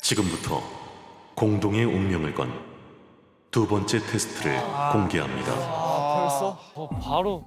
지금부터 공동의 운명을 건 두 번째 테스트를 공개합니다. 벌써? 어, 바로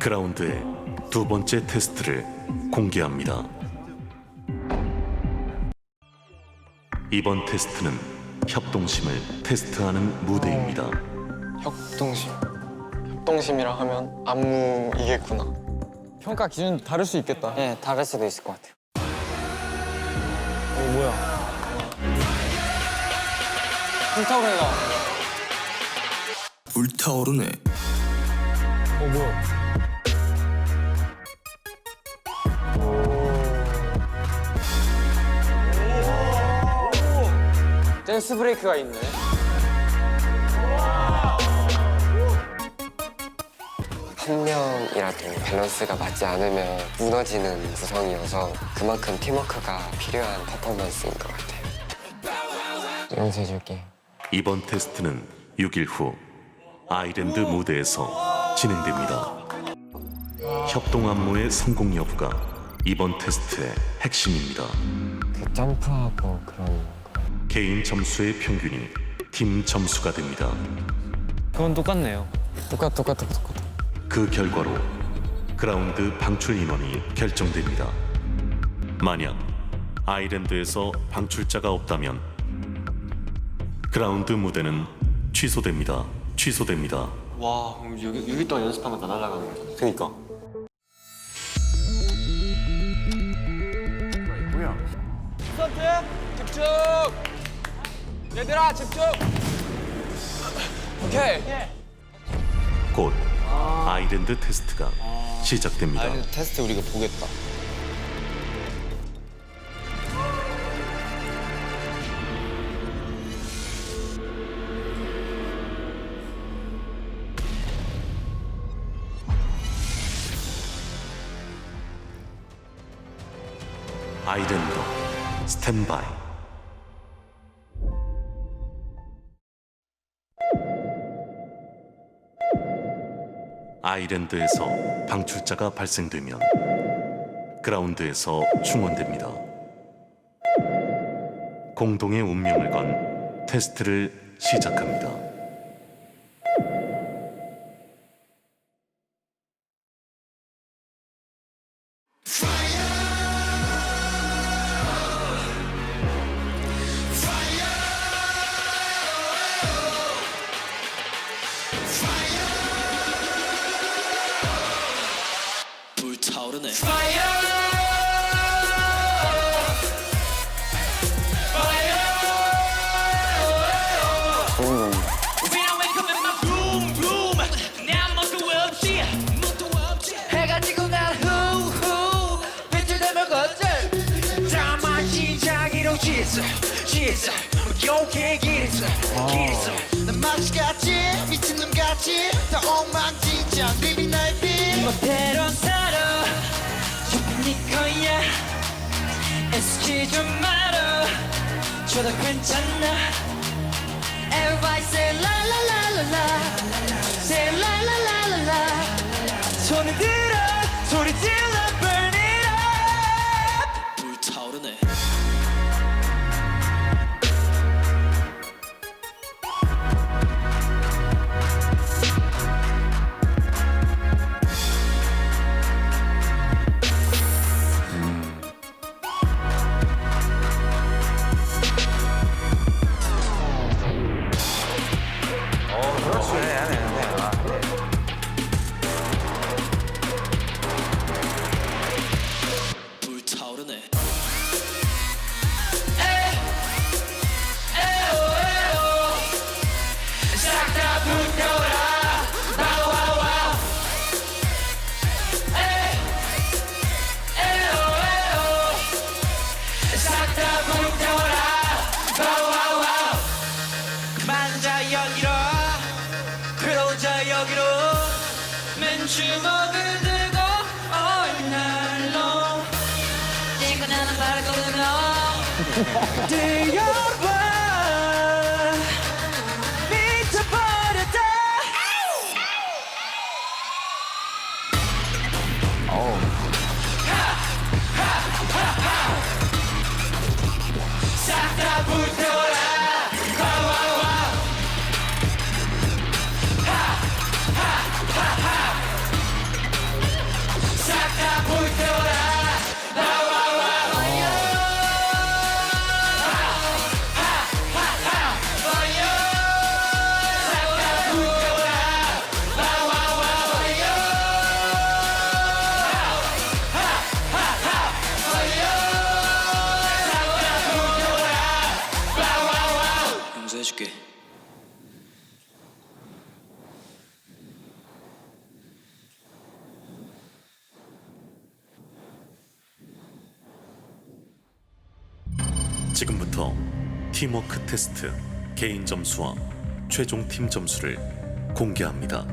그라운드의 두 번째 테스트를 공개합니다. 이번 테스트는 협동심을 테스트하는 무대입니다. 협동심. 협동심이라 하면 안무이겠구나. 평가 기준 다를 수 있겠다. 네, 다를 수도 있을 것 같아요. 어, 뭐야? 불타오르다. 불타오르네. 어, 뭐야? 댄스 브레이크가 있네. 한 명이라도 밸런스가 맞지 않으면 무너지는 구성이어서 그만큼 팀워크가 필요한 퍼포먼스인 것 같아요. 용서해줄게. 이번 테스트는 6일 후 아이랜드 무대에서 진행됩니다. 협동 안무의 성공 여부가 이번 테스트의 핵심입니다. 그 점프하고 그런 거. 개인 점수의 평균이 팀 점수가 됩니다. 그건 똑같네요. 똑같, 똑같, 똑같, 똑같. 그 결과로 그라운드 방출 인원이 결정됩니다. 만약 아이랜드에서 방출자가 없다면 그라운드 무대는 취소됩니다. 취소됩니다. 와 그럼 6일, 6일 동안 연습하면 다 날아가는 거잖아 그니까 스타트! 집중! 얘들아, 집중! 오케이. 곧 아이랜드 테스트가 시작됩니다. 테스트 우리가 보겠다. 스탠바이 아이랜드에서 방출자가 발생되면 그라운드에서 충원됩니다. 공동의 운명을 건 테스트를 시작합니다. 지했어. 지했어 욕해 길 있어 길 있어 난 마치같이 미친놈 같이. 다 엉망진창 리비 나의 빛. 멋대로 살아. 전부 네 거야. 애쓰지 좀 말아. 저도 괜찮아. Everybody say la la la la la. Say la la la la la. 손을 들어 소리 질러 Dear 감수해줄게. 지금부터 팀워크 테스트, 개인 점수와 최종 팀 점수를 공개합니다.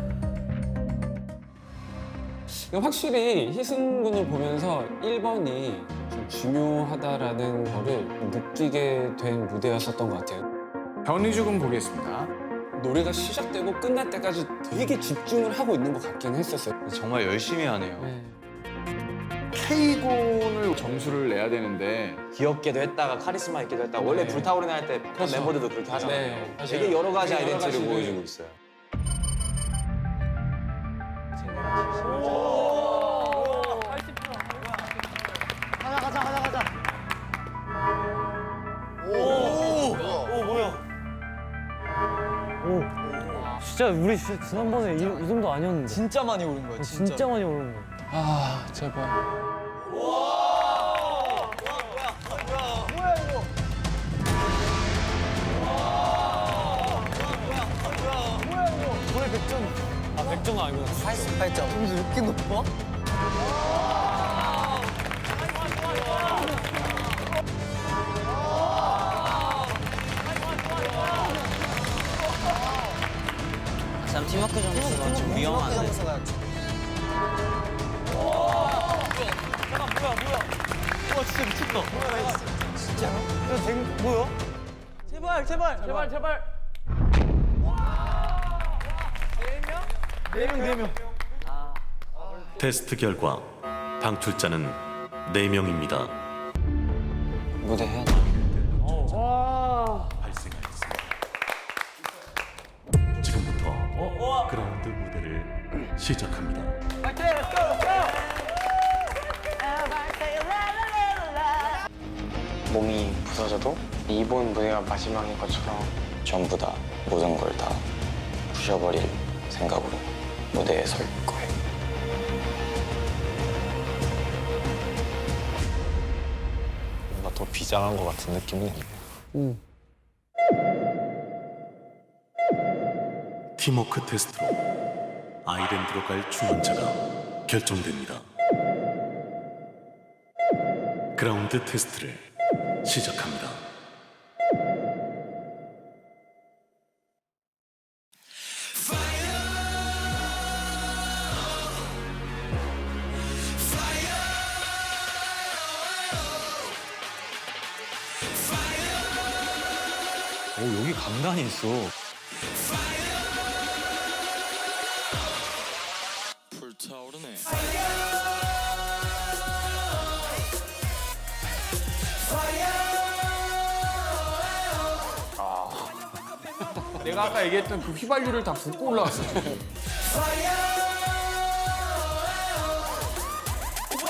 확실히 희승군을 보면서 1번이 좀 중요하다라는 거를 느끼게 된 무대였었던 것 같아요. 변희주군 보겠습니다. 노래가 시작되고 끝날 때까지 되게 집중을 하고 있는 것 같긴 했었어요. 정말 열심히 하네요. K군을 점수를 내야 되는데 귀엽게도 했다가 카리스마 있기도 했다 가 원래 네. 불타오르네 할때 멤버들도 그렇게 하잖아요. 네, 맞아요. 되게 여러 가지 되게 여러 아이덴티티를 가지를 보여주고 있어요. 진짜 우리 지- 지난번에 이, 이 정도 아니었는데. 진짜 많이 오른 거야, 진짜. 진짜 많이 오른 거. 아 제발. 아 100점 아니구나. 88점. 점수 왜 이렇게 높아? 좀 위험한데. 제발, 제발, 제발, 제발. 테스트 결과 방출자는 4명입니다. 무대 해야 돼. 시작합니다. 몸이 부서져도 이번 무대가 마지막인 것처럼 전부 다 모든 걸 다 부셔버릴 생각으로 무대에 설 거예요. 뭔가 더 비장한 것 같은 느낌이 팀워크 테스트로 아이랜드로 갈 충원자가 결정됩니다. 그라운드 테스트를 시작합니다. 오 여기 강단이 있어. 내가 아까 얘기했던 그 휘발유를 다 붓고 올라왔어. When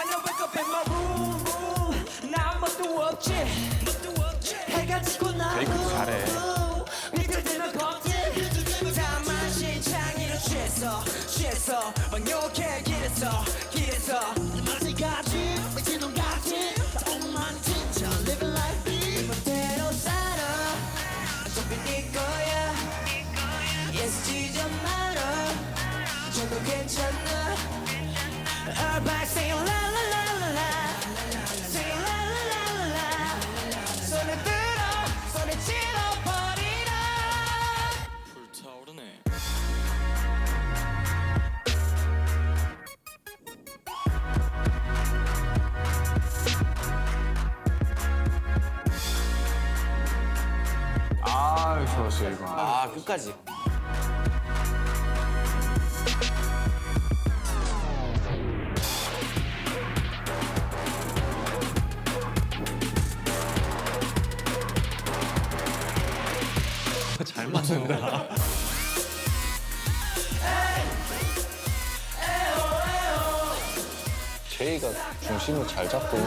I wake up in my room, room 난 뭣도 없지 해가 지고 나 메이크도 잘해. 밑을 들면 걷지 다만 신창이로 취했어 취했어 막 욕해 길에서 길에서 아직까지 미친 놈 끝까지. 잘 맞는다. 제이가 중심을 잘 잡고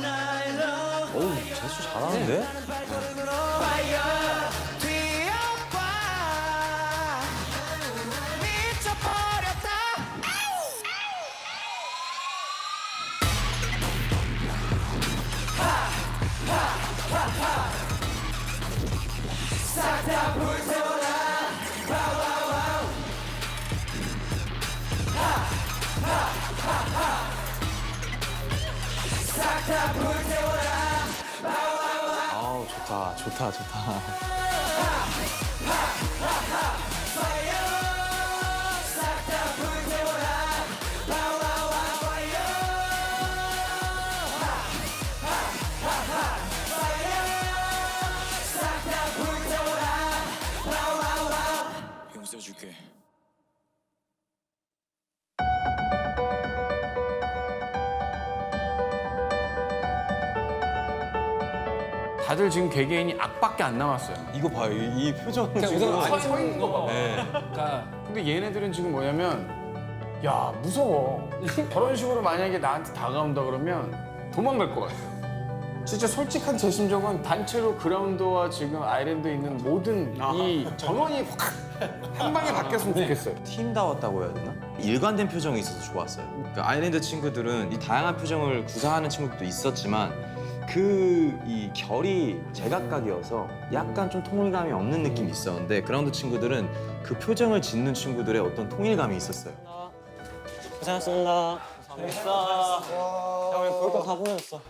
night long 어우, 재수 잘하는데? 싹다 불태워라 와와와우 하하하하 싹다 불태워라 와와와 아우 좋다 좋다 좋다. 다들 지금 개개인이 악밖에 안 남았어요. 이거 봐요 이, 이 표정 그냥 지금 우선 서 있는 거 봐. 그러니까 근데 얘네들은 지금 뭐냐면 야 무서워. 저런 식으로 만약에 나한테 다가온다 그러면 도망갈 것 같아. 진짜 솔직한 제 심정은 단체로 그라운드와 지금 아일랜드에 있는 모든 이 전원이 확 한 방에 바뀌었으면 좋겠어요. 팀다웠다고 해야 되나? 일관된 표정이 있어서 좋았어요. 그 아일랜드 친구들은 이 다양한 표정을 구사하는 친구들도 있었지만 그 이 결이 제각각이어서 약간 좀 통일감이 없는 느낌이 있었는데 그라운드 친구들은 그 표정을 짓는 친구들의 어떤 통일감이 있었어요. 고생하셨습니다. 잘했어. 야, 우리 볼거 다 보여줬어.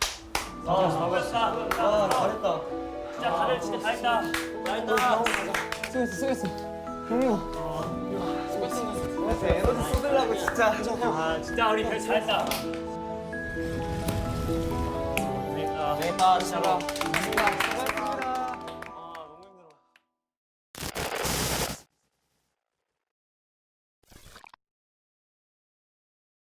진짜 우리 별 잘했다. 재밌다, 진짜.